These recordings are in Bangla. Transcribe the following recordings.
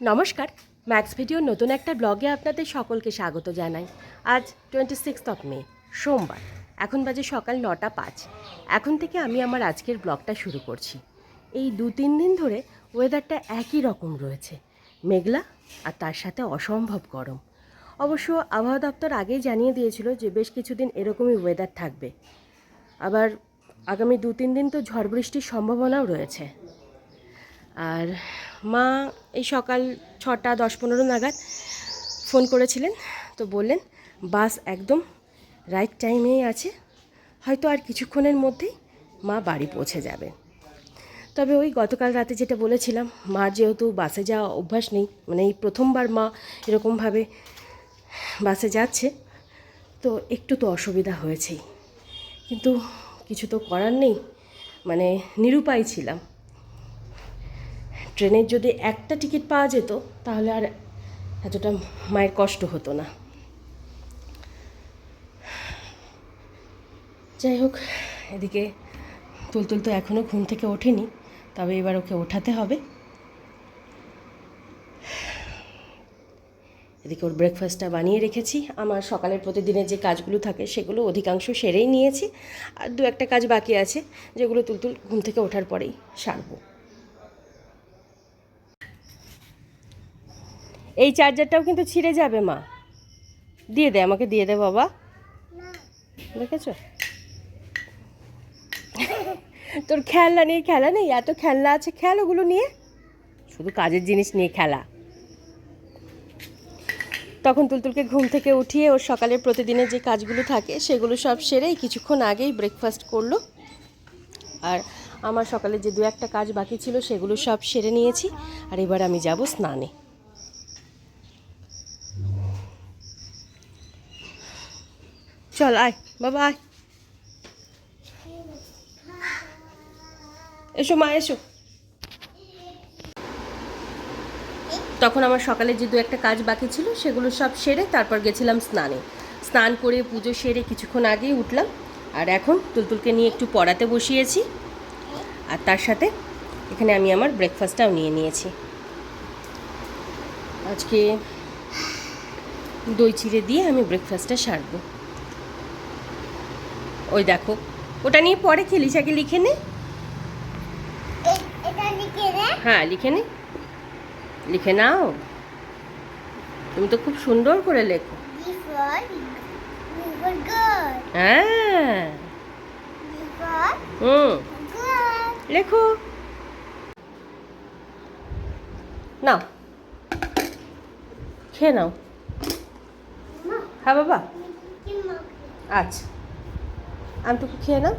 নমস্কার ম্যাক্স ভিডিওর নতুন একটা ব্লগে আপনাদের সকলকে স্বাগত জানাই। আজ টোয়েন্টি সিক্সথ অফ মে সোমবার, এখন বাজে সকাল নটা পাঁচ। এখন থেকে আমি আমার আজকের ব্লগটা শুরু করছি। এই দু তিন দিন ধরে ওয়েদারটা একই রকম রয়েছে, মেঘলা আর তার সাথে অসম্ভব গরম। অবশ্য আবহাওয়া দপ্তর আগেই জানিয়ে দিয়েছিল যে বেশ কিছুদিন এরকমই ওয়েদার থাকবে। আবার আগামী দু তিন দিন তো ঝড় বৃষ্টির সম্ভাবনাও রয়েছে। আর মা এই সকাল ছটা দশ পনেরো নাগাদ ফোন করেছিলেন, তো বললেন, বাস একদম রাইট টাইমেই আছে। হয়তো আর কিছুক্ষণের মধ্যেই মা বাড়ি পৌঁছে যাবে। তবে ওই গতকাল রাতে যেটা বলেছিলাম মার যেহেতু বাসে যাওয়া অভ্যাস নেই মানে এই প্রথমবার মা এরকমভাবে বাসে যাচ্ছে, তো একটু তো অসুবিধা হয়েছেই। কিন্তু কিছু তো করার নেই মানে নিরুপায় ছিলাম। ট্রেনের যদি একটা টিকিট পাওয়া যেত, তাহলে আর এতটা মায়ের কষ্ট হতো না। যাই হোক, এদিকে তুলতুল তো এখনও ঘুম থেকে ওঠেনি, তবে এবার ওকে ওঠাতে হবে। এদিকে ওর ব্রেকফাস্টটা বানিয়ে রেখেছি। আমার সকালের প্রতিদিনের যে কাজগুলো থাকে, সেগুলো অধিকাংশ সেরেই নিয়েছি। আর দু একটা কাজ বাকি আছে, যেগুলো তুলতুল ঘুম থেকে ওঠার পরেই সারবো। এই চার্জারটাও কিন্তু ছিঁড়ে যাবে, মা। দিয়ে দে, আমাকে দিয়ে দে, বাবা। দেখেছ? তোর খেলনা নিয়ে খেলা নেই? এত খেলনা আছে, খেল ওগুলো নিয়ে। শুধু কাজের জিনিস নিয়ে খেলা। তখন তুলতুলকে ঘুম থেকে উঠিয়ে ওর সকালের প্রতিদিনের যে কাজগুলো থাকে, সেগুলো সব সেরেই কিছুক্ষণ আগেই ব্রেকফাস্ট করল। আর আমার সকালে যে দু একটা কাজ বাকি ছিল, সেগুলো সব সেরে নিয়েছি। আর এবার আমি যাব স্নানে। চল আয় বাবা আয় এসো মা এসো তখন আমার সকালে যে দু একটা কাজ বাকি ছিল, সেগুলো সব সেরে তারপর গেছিলাম স্নানে। স্নান করে পুজো সেরে কিছুক্ষণ আগেই উঠলাম। আর এখন তুলতুলকে নিয়ে একটু পড়াতে বসিয়েছি। আর তার সাথে এখানে আমি আমার ব্রেকফাস্টটাও নিয়ে নিয়েছি। আজকে দই চিড়ে দিয়ে আমি ব্রেকফাস্টটা সারবো। ওই দেখো। ওটা নিয়ে পরে খেলিস আগে লিখে নে? হ্যাঁ লিখে নে। লিখে নাও। তুমি তো খুব সুন্দর করে লেখো. হ্যাঁ। হুম। লেখো। নাও। খেয়ে নাও। হ্যাঁ বাবা। আচ্ছা। আমটুকু খেয়ে? টুকু!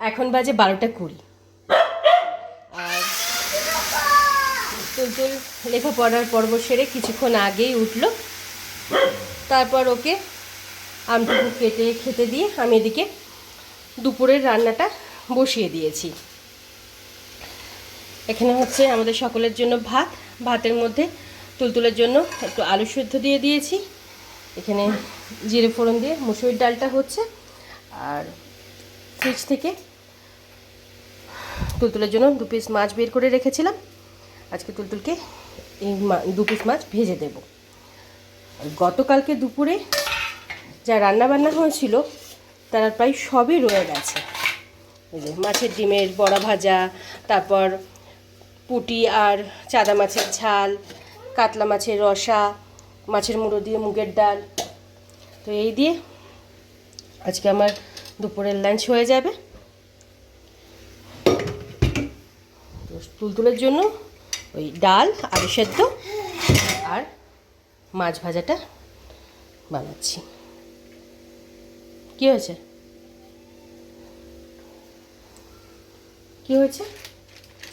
এখন বাজে বারোটা কুড়ি আর তুলতুল লেখাপড়ার পর্ব সেরে কিছুক্ষণ আগেই উঠল তারপর ওকে আমটুকু কেটে খেতে দিয়ে আমি এদিকে দুপুরের রান্নাটা বসিয়ে দিয়েছি এখানে হচ্ছে আমাদের সকলের জন্য ভাত ভাতের মধ্যে তুলতুলের জন্য একটু আলু সেদ্ধ দিয়ে দিয়েছি। এখানে জিরে ফোড়ন দিয়ে মুসুরির ডালটা হচ্ছে। আর ফ্রিজ থেকে তুলতুলের জন্য দু পিস মাছ বের করে রেখেছিলাম। আজকে তুলতুলকে এই দু পিস মাছ ভেজে দেব। গতকালকে দুপুরে যা রান্না বান্না হয়েছিল, তারা প্রায় সবই রয়ে গেছে। এই যে মাছের ডিমের বড়া ভাজা, তারপর পুটি আর চাদা মাছের ঝাল কাতলা মাছের রসা, মাছের মুড়ো দিয়ে মুগের ডাল। তো এই দিয়ে আজকে আমার দুপুরের লাঞ্চ হয়ে যাবে। তুলতুলের জন্য ওই ডাল, আলু সেদ্ধ আর মাছ ভাজাটা বানাচ্ছি। কি হয়েছে? কি হয়েছে?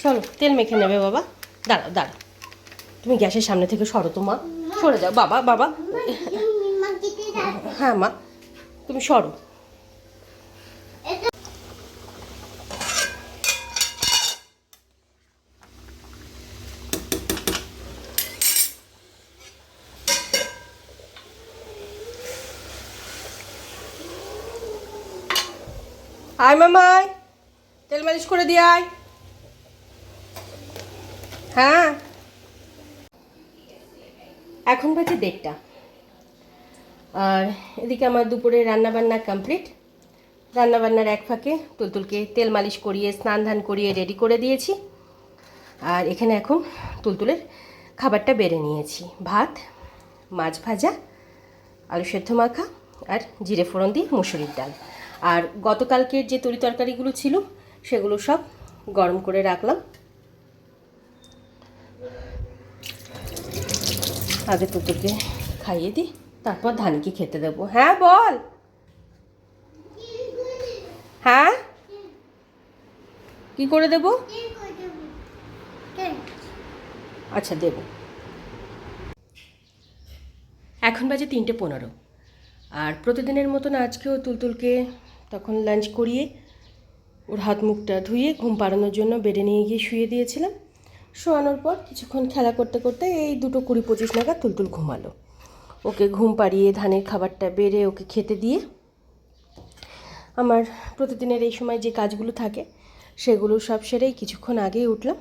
চলো, তেল মেখে নেবে বাবা। দাঁড়াও দাঁড়াও। তুমি গ্যাসের সামনে থেকে সরো তো, মা। সরে যাও। বাবা বাবা। হ্যাঁ মা। তুমি সরো। আয় মামাই তেল মালিশ করে দিয়ে আয়। হ্যাঁ। এখন বাজে দেড়টা। আর এদিকে আমার দুপুরে রান্নাবান্না কমপ্লিট রান্নাবান্নার এক ফাঁকে তুলতুলকে তেল মালিশ করিয়ে, স্নান ধান করিয়ে রেডি করে দিয়েছি। আর এখানে এখন তুলতুলের খাবারটা বেড়ে নিয়েছি। ভাত, মাছ ভাজা, আলু সেদ্ধ মাখা আর জিরে ফোড়ন দিয়ে মুসুরির ডাল। আর গতকালকের যে তরি তরকারিগুলো ছিল, সেগুলো সব গরম করে রাখলাম। আগে তুতুকে খাইয়ে দিই, তারপর ধানিকে খেতে দেবো। হ্যাঁ বল। হ্যাঁ? কি করে দেবো? আচ্ছা দেবো। এখন বাজে তিনটে পনেরো। আর প্রতিদিনের মতন আজকেও তুলতুলকে তখন লাঞ্চ করিয়ে ওর হাত মুখটা ধুয়ে ঘুম পাড়ানোর জন্য বেডে নিয়ে গিয়ে শুয়ে দিয়েছিলাম। শোয়ানোর পর কিছুক্ষণ খেলা করতে করতে এই দুটো কুড়ি পঁচিশ নাগাদ তুলতুল ঘুমালো। ওকে ঘুম পাড়িয়ে ধানের খাবারটা বেড়ে ওকে খেতে দিয়ে আমার প্রতিদিনের এই সময় যে কাজগুলো থাকে, সেগুলো সব সেরেই কিছুক্ষণ আগেই উঠলাম।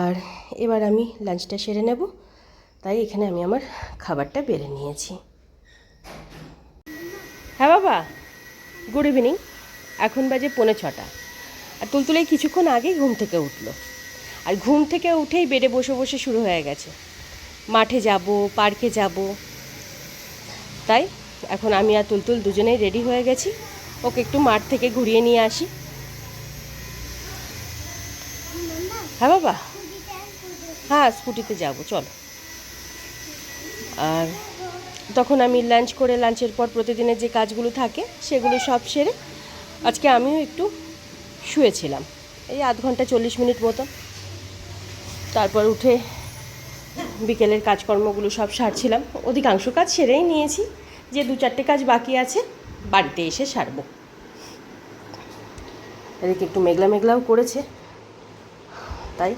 আর এবার আমি লাঞ্চটা সেরে নেব, তাই এখানে আমি আমার খাবারটা বেড়ে নিয়েছি। হ্যাঁ বাবা গুড ইভিনিং এখন বাজে পৌনে ছটা। আর তুলতুলে কিছুক্ষণ আগেই ঘুম থেকে উঠল। আর ঘুম থেকে উঠেই বেডে বসে বসে শুরু হয়ে গেছে। মাঠে যাব, পার্কে যাব। তাই এখন আমি আর তুলতুল দুজনেই রেডি হয়ে গেছি। ওকে একটু মাঠ থেকে ঘুরিয়ে নিয়ে আসি। হ্যাঁ বাবা? হ্যাঁ স্কুটিতে যাব, চল। আর তখন আমি লাঞ্চ করে লাঞ্চের পর প্রতিদিনের যে কাজগুলো থাকে, সেগুলো সব সেরে আজকে আমিও একটু শুয়েছিলাম। এই আধ ঘণ্টা চল্লিশ মিনিট মতো। তারপর উঠে বিকেলের কাজকর্মগুলো সব সারছিলাম। অধিকাংশ কাজ সেরেই নিয়েছি। যে দু চারটে কাজ বাকি আছে বাড়িতে এসে সারবো। এদিকে একটু মেঘলা মেঘলাও করেছে। তাই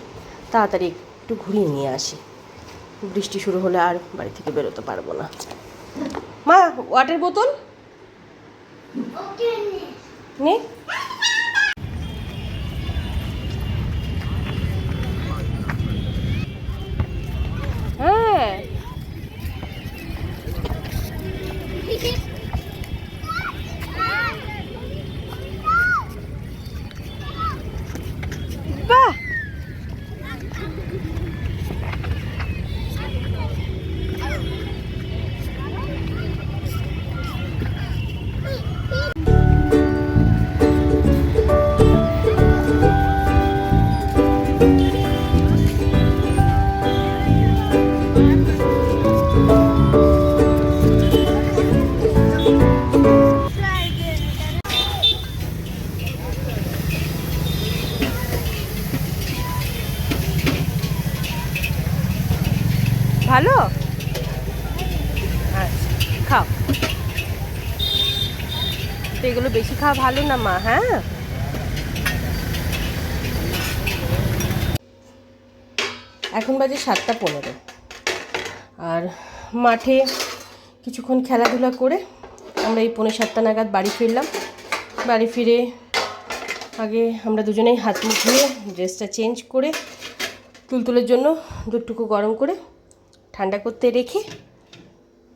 তাড়াতাড়ি একটু ঘুরিয়ে নিয়ে আসি। বৃষ্টি শুরু হলে আর বাড়ি থেকে বেরোতে পারব না। মা ওয়াটার বোতল নে। এগুলো বেশি খাওয়া ভালো না, মা? হ্যাঁ? এখন বাজে সাতটা পনেরো। আর মাঠে কিছুক্ষণ খেলাধুলা করে আমরা এই পৌনে সাতটা নাগাদ বাড়ি ফিরলাম। বাড়ি ফিরে আগে আমরা দুজনেই হাত মুখ ধুয়ে ড্রেসটা চেঞ্জ করে তুলতুলের জন্য দুধটুকু গরম করে ঠান্ডা করতে রেখে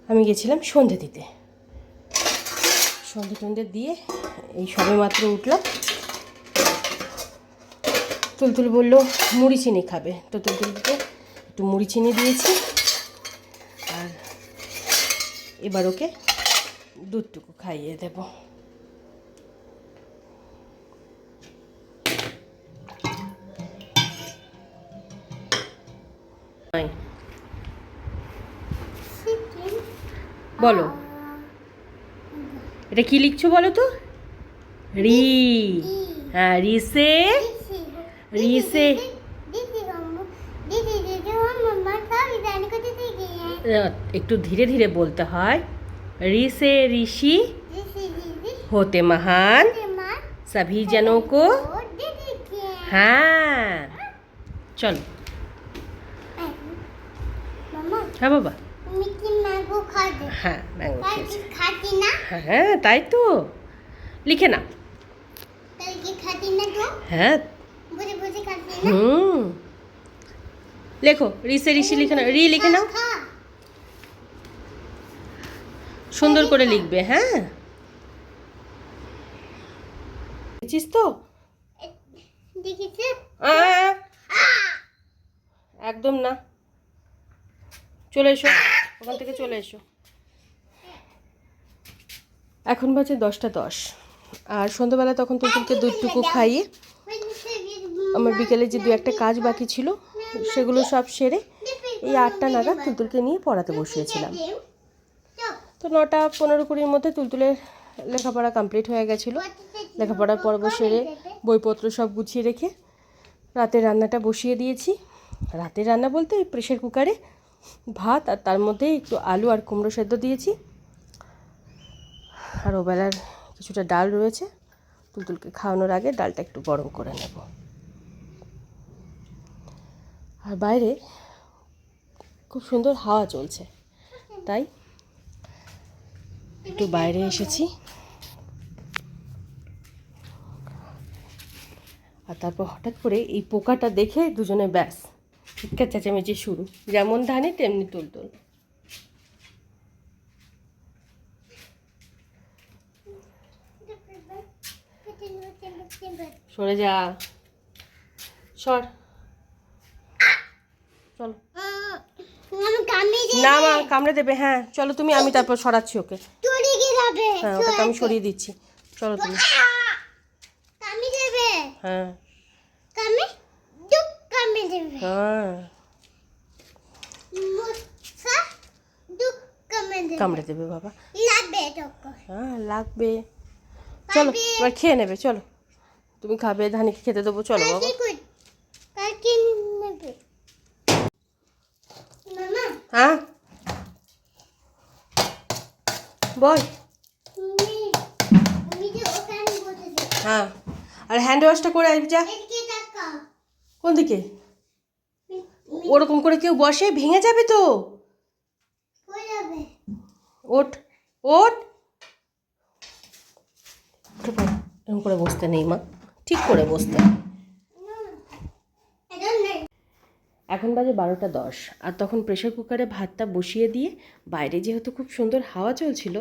আমি গেছিলাম সন্ধে দিতে। সন্ধে টন্ধে দিয়ে এই সবে মাত্র উঠলাম তুলতুল বলল মুড়ি চিনি খাবে। তো তুলতুলকে একটু মুড়ি চিনি দিয়েছি। আর এবার ওকে দুধটুকু খাইয়ে দেব। বলো। এটা কি লিখছো বলো তো রি হ্যাঁ রিসে রিসে আহ, একটু ধীরে ধীরে বলতে হয় রিসে ঋষি होते महान सभी जनों को হ্যাঁ চলো হ্যাঁ বাবা হ্যাঁ ম্যাঙ্গো খেয়েছি না? হ্যাঁ তাই তো। লিখে না না হ্যাঁ। না? হুম। লেখো রিসে ঋষি লিখে নাও। রি লিখে নাও। সুন্দর করে লিখবে হ্যাঁ। বুঝছিস তো? একদম না। চলে এসো। ওখান থেকে চলে এসো। এখন বাজে দশটা দশ। আর সন্ধ্যাবেলা তখন তুলতুলকে দুধটুকু খাইয়ে আমার বিকেলে যে দু একটা কাজ বাকি ছিল, সেগুলো সব সেরে এই আটটা নাগাদ তুলতুলকে নিয়ে পড়াতে বসিয়েছিলাম। তো নটা পনেরো কুড়ির মধ্যে তুলতুলের লেখাপড়া কমপ্লিট হয়ে গেছিল। লেখাপড়ার পর্ব সেরে বইপত্র সব গুছিয়ে রেখে রাতের রান্নাটা বসিয়ে দিয়েছি। রাতের রান্না বলতে প্রেশার কুকারে ভাত আর তার মধ্যে একটু আলু আর কুমড়ো সেদ্ধ দিয়েছি। আর ওবেলার কিছুটা ডাল রয়েছে, তুলতুলকে খাওয়ানোর আগে ডালটা একটু গরম করে নেব। আর বাইরে খুব সুন্দর হাওয়া চলছে, তাই একটু বাইরে এসেছি। আর তারপর হঠাৎ করে এই পোকাটা দেখে দুজনে ব্যাস চিৎকার চেঁচামেচি শুরু, যেমন ধানে, তেমনি তুলতুল। সরে যা। সর। চলো। না মা কামড়ে দেবে হ্যাঁ। চলো তুমি আমি তারপর সরাচ্ছি ওকে। হ্যাঁ ওটাকে আমি সরিয়ে দিচ্ছি। চলো তুমি। হ্যাঁ। হ্যাঁ। কামড়ে দেবে বাবা। লাগবে হ্যাঁ লাগবে। চলো এবার খেয়ে নেবে চলো। তুমি খাবে ধানিকে খেতে দেবো চলো বাবা। হ্যাঁ? বল। হ্যাঁ। আর হ্যান্ড ওয়াশটা করে আসবি যা। কোন দিকে? ওরকম করে কেউ বসে ভেঙে যাবে তো। ওঠ ওঠ। এরকম করে বসতে নেই মা। ঠিক করে বসতে। এখন বাজে বারোটা দশ, আর তখন প্রেশার কুকারে ভাতটা বসিয়ে দিয়ে বাইরে যেহেতু খুব সুন্দর হাওয়া চলছিল,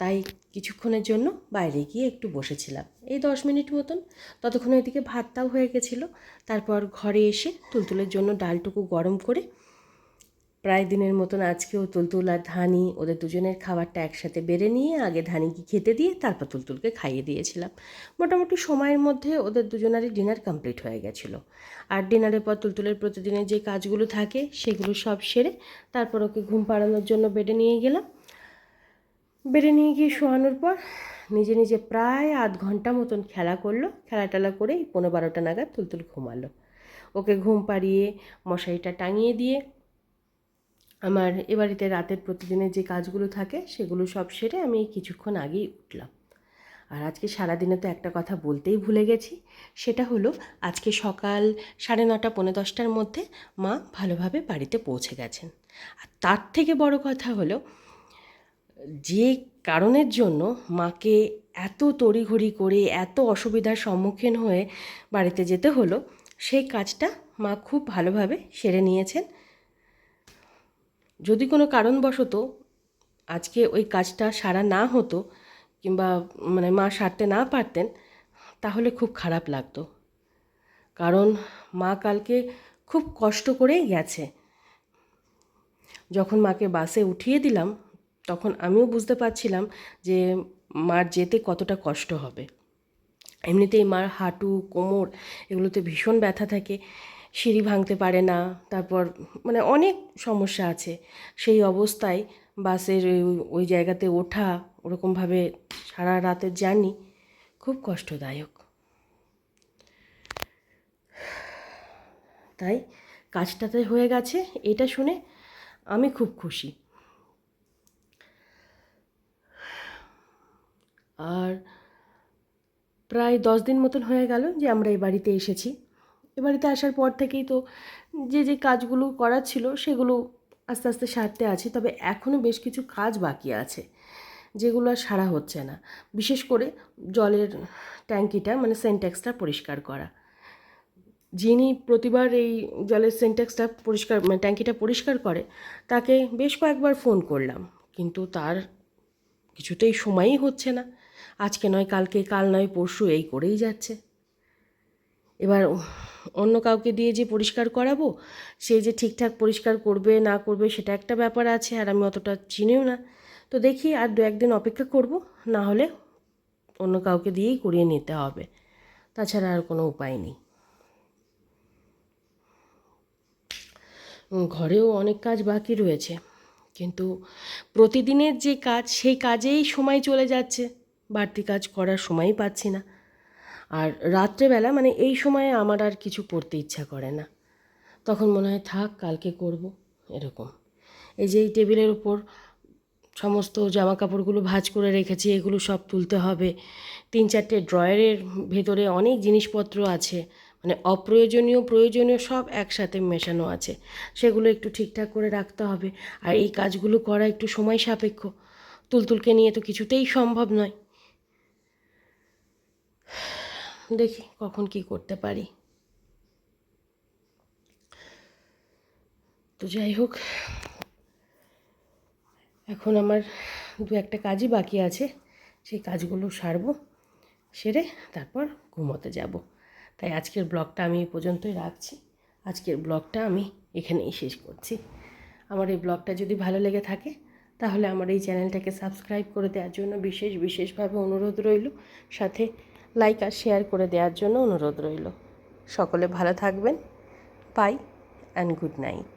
তাই কিছুক্ষণের জন্য বাইরে গিয়ে একটু বসেছিলাম। এই দশ মিনিট মতন ততক্ষণ এদিকে ভাতটাও হয়ে গেছিল, তারপর ঘরে এসে তুলতুলের জন্য ডালটুকু গরম করে প্রায় দিনের মতন আজকেও তুলতুল আর ধানি, ওদের দুজনের খাবারটা একসাথে বেড়ে নিয়ে আগে ধানিকে খেতে দিয়ে তারপর তুলতুলকে খাইয়ে দিয়েছিলাম। মোটামুটি সময়ের মধ্যে ওদের দুজনারই ডিনার কমপ্লিট হয়ে গেছিল। আর ডিনারের পর তুলতুলের প্রতিদিনের যে কাজগুলো থাকে, সেগুলো সব সেরে তারপর ওকে ঘুম পাড়ানোর জন্য বেডে নিয়ে গেলাম। বেডে নিয়ে গিয়ে শোয়ানোর পর নিজে নিজে প্রায় আধ ঘণ্টা মতন খেলা করল। খেলা টেলা করে পনেরো বারোটা নাগাদ তুলতুল ঘুমালো। ওকে ঘুম পাড়িয়ে মশারিটা টাঙিয়ে দিয়ে আমার এ বাড়িতে রাতের প্রতিদিনের যে কাজগুলো থাকে, সেগুলো সব সেরে আমি কিছুক্ষণ আগেই উঠলাম। আর আজকে সারাদিনে তো একটা কথা বলতেই ভুলে গেছি, সেটা হলো আজকে সকাল সাড়ে নটা, পৌনে দশটার মধ্যে মা ভালোভাবে বাড়িতে পৌঁছে গেছেন। আর তার থেকে বড় কথা হলো, যে কারণের জন্য মাকে এত তড়িঘড়ি করে এত অসুবিধার সম্মুখীন হয়ে বাড়িতে যেতে হলো, সেই কাজটা মা খুব ভালোভাবে সেরে নিয়েছেন। যদি কোনো কারণবশত আজকে ওই কাজটা সারা না হতো কিংবা মানে মা সারতে না পারতেন, তাহলে খুব খারাপ লাগতো। কারণ মা কালকে খুব কষ্ট করেই গেছে। যখন মাকে বাসে উঠিয়ে দিলাম, তখন আমিও বুঝতে পারছিলাম যে মার যেতে কতটা কষ্ট হবে। এমনিতেই মার হাঁটু, কোমর এগুলোতে ভীষণ ব্যথা থাকে। সিঁড়ি ভাঙতে পারে না, তারপর মানে অনেক সমস্যা আছে। সেই অবস্থায় বাসের ওই জায়গাতে ওঠা, ওরকমভাবে সারা রাতের জার্নি খুব কষ্টদায়ক। তাই কাজটাতে হয়ে গেছে, এটা শুনে আমি খুব খুশি। আর প্রায় দশ দিন মতন হয়ে গেল যে আমরা এই বাড়িতে এসেছি। এ বাড়িতে আসার পর থেকেই তো যে যে কাজগুলো করার ছিল সেগুলো আস্তে আস্তে সারতে আছি। তবে এখনও বেশ কিছু কাজ বাকি আছে, যেগুলো আর সারা হচ্ছে না। বিশেষ করে জলের ট্যাঙ্কিটা মানে সেন্টেক্সটা পরিষ্কার করা। যিনি প্রতিবার এই জলের সেন্টেক্সটা পরিষ্কার মানে ট্যাঙ্কিটা পরিষ্কার করে, তাকে বেশ কয়েকবার ফোন করলাম। কিন্তু তার কিছুতেই সময়ই হচ্ছে না। আজকে নয়, কালকে, কাল নয়, পরশু এই করেই যাচ্ছে। এবার অন্য কাউকে দিয়ে যে পরিষ্কার করাবো, সে যে ঠিকঠাক পরিষ্কার করবে, না করবে, সেটা একটা ব্যাপার আছে আর আমি অতটা চিনিও না। তো দেখি আর দু একদিন অপেক্ষা করব, না হলে অন্য কাউকে দিয়েই করিয়ে নিতে হবে। তাছাড়া আর কোনো উপায় নেই। ঘরেও অনেক কাজ বাকি রয়েছে, কিন্তু প্রতিদিনের যে কাজ, সেই কাজেই সময় চলে যাচ্ছে। বাড়তি কাজ করার সময়ই পাচ্ছি না। আর রাত্রেবেলা মানে এই সময়ে আমার আর কিছু করতে ইচ্ছা করে না। তখন মনে হয়, থাক, কালকে করব। এরকম। এই যে এই টেবিলের উপর সমস্ত জামা কাপড়গুলো ভাজ করে রেখেছি, এগুলো সব তুলতে হবে। তিন চারটে ড্রয়ারের ভেতরে অনেক জিনিসপত্র আছে মানে অপ্রয়োজনীয়, প্রয়োজনীয় সব একসাথে মেশানো আছে। সেগুলো একটু ঠিকঠাক করে রাখতে হবে। আর এই কাজগুলো করা একটু সময় সাপেক্ষ। তুলতুলকে নিয়ে তো কিছুতেই সম্ভব নয়। দেখি কখন কি করতে পারি। তো যাই হোক, এখন আমার দু একটা কাজই বাকি আছে, সেই কাজগুলো সারবো, সেরে তারপর ঘুমোতে যাব। তাই আজকের ব্লগটা আমি এই পর্যন্তই রাখছি। আজকের ব্লগটা আমি এখানেই শেষ করছি। আমার এই ব্লগটা যদি ভালো লেগে থাকে, তাহলে আমার এই চ্যানেলটাকে সাবস্ক্রাইব করে দেওয়ার জন্য বিশেষ বিশেষভাবে অনুরোধ রইল। সাথে লাইক আর শেয়ার করে দেওয়ার জন্য অনুরোধ রইল। সকলে ভালো থাকবেন। By and good night